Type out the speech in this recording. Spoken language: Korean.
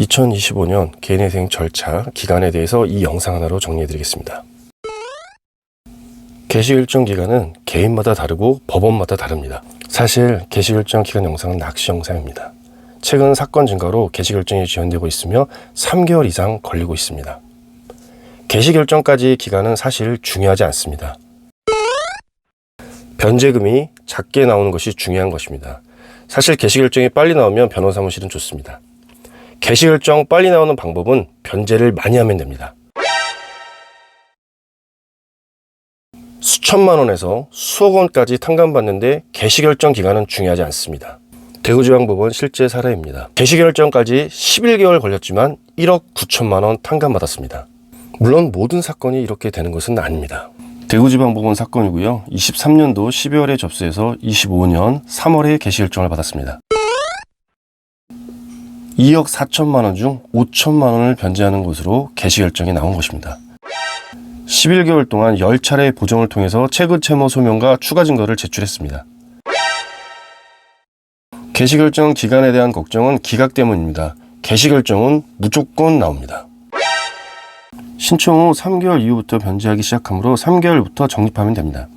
2025년 개인회생 절차 기간에 대해서 이 영상 하나로 정리해 드리겠습니다. 개시 일정 기간은 개인마다 다르고 법원마다 다릅니다. 사실 개시 일정 기간 영상은 낚시 영상입니다. 최근 사건 증가로 개시 결정이 지연되고 있으며 3개월 이상 걸리고 있습니다. 개시 결정까지 기간은 사실 중요하지 않습니다. 변제금이 작게 나오는 것이 중요한 것입니다. 사실 개시 결정이 빨리 나오면 변호 사무실은 좋습니다. 개시 결정 빨리 나오는 방법은 변제를 많이 하면 됩니다. 수천만 원에서 수억 원까지 탕감받는데 개시 결정 기간은 중요하지 않습니다. 대구지방법원 실제 사례입니다. 개시 결정까지 11개월 걸렸지만 1억 9천만 원 탕감받았습니다. 물론 모든 사건이 이렇게 되는 것은 아닙니다. 대구지방법원 사건이고요. 23년도 12월에 접수해서 25년 3월에 개시 결정을 받았습니다. 2억 4천만 원 중 5천만 원을 변제하는 것으로 개시 결정이 나온 것입니다. 11개월 동안 10차례 보정을 통해서 체급 채무 소명과 추가 증거를 제출했습니다. 개시 결정 기간에 대한 걱정은 기각 때문입니다. 개시 결정은 무조건 나옵니다. 신청 후 3개월 이후부터 변제하기 시작하므로 3개월부터 적립하면 됩니다.